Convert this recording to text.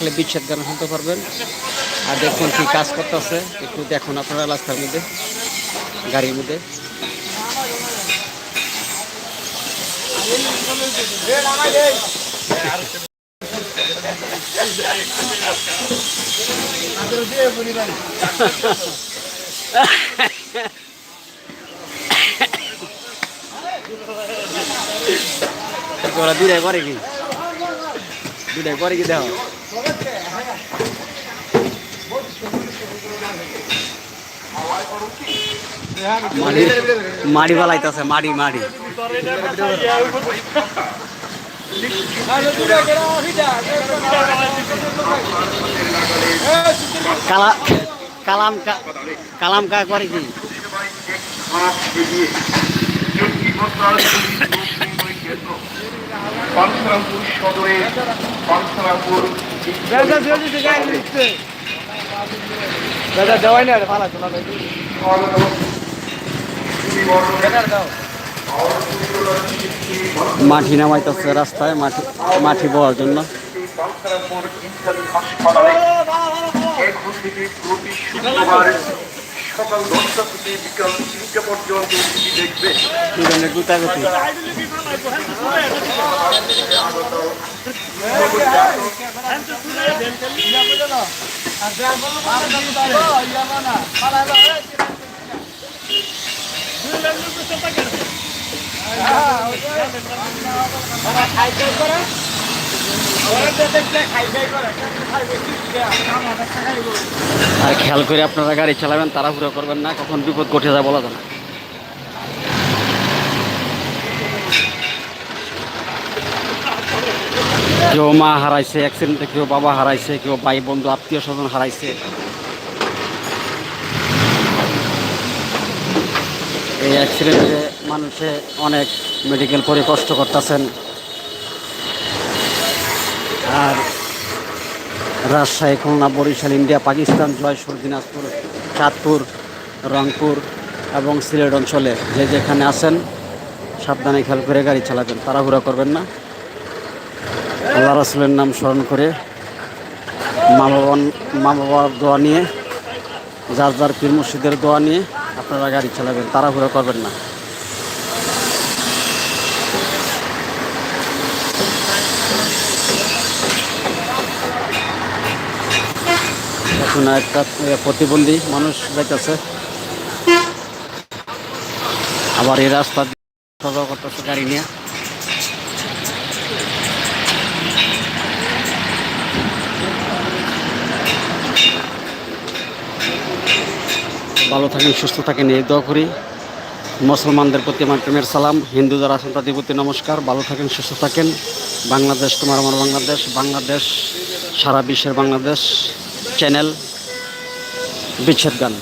তাহলে বিচ্ছেদ গান শুনতে পারবেন। আর দেখুন কি কাজ করতেছে। একটু দেখুন আপনারা রাস্তার মধ্যে, গাড়ির মধ্যে। দুটাই করে কি? দুটাই করে কি দেখো? মাড়ি মাড়ি বালাইতেছে মাড়ি মাড়ি। কালাম কা- কালাম কা করে কি? পানসারামপুর সদরে পানসারামপুর দাদা দেওয়াই না ভালো তোলা মাটি নামাইতেছে রাস্তায় মাটি মাটি বওয়ার জন্য। সকাল দশটা থেকে বিকাল তিনটা পর্যন্ত টিভি দেখবে আর খেয়াল করে আপনারা গাড়ি চালাবেন, তাড়াহুড়ো করবেন না, কখন বিপদ ঘটে যায় বলা যায় না। কেউ মা হারাইছে অ্যাক্সিডেন্টে কেউ বাবা হারাইছে, কেউ ভাই, বন্ধু, আত্মীয় স্বজন হারাইছে। এই অ্যাক্সিডেন্টে মানুষে অনেক মেডিকেল করে কষ্ট করতেছেন। আর রাজশাহী, খুলনা, বরিশাল, ইন্ডিয়া, পাকিস্তান, জয়পুর, দিনাজপুর, চাঁদপুর, রংপুর এবং সিলেট অঞ্চলে যে যেখানে আছেন, সাবধানে খেয়াল করে গাড়ি চালাবেন, তাড়াহুড়া করবেন না। আল্লাহ রসুলের নাম স্মরণ করে মা বাবা, মা বাবার দোয়া নিয়ে, যার যার পীর মুর্শিদের দোয়া নিয়ে আপনারা গাড়ি চালাবেন, তাড়াহুড়া করবেন না। এখন একটা প্রতিবন্ধী মানুষ যাইতেছে। আবার এই রাস্তা করতেছে গাড়ি নিয়ে। ভালো থাকেন, সুস্থ থাকেন, এই দোয়া করি। মুসলমানদের প্রতি আমার প্রেমের সালাম। হিন্দু যারা আছেন তাদের প্রতি নমস্কার। ভালো থাকেন, সুস্থ থাকেন। বাংলাদেশ, তোমার আমার বাংলাদেশ বাংলাদেশ, সারা বিশ্বের বাংলাদেশ চ্যানেল, বিচ্ছেদ গান।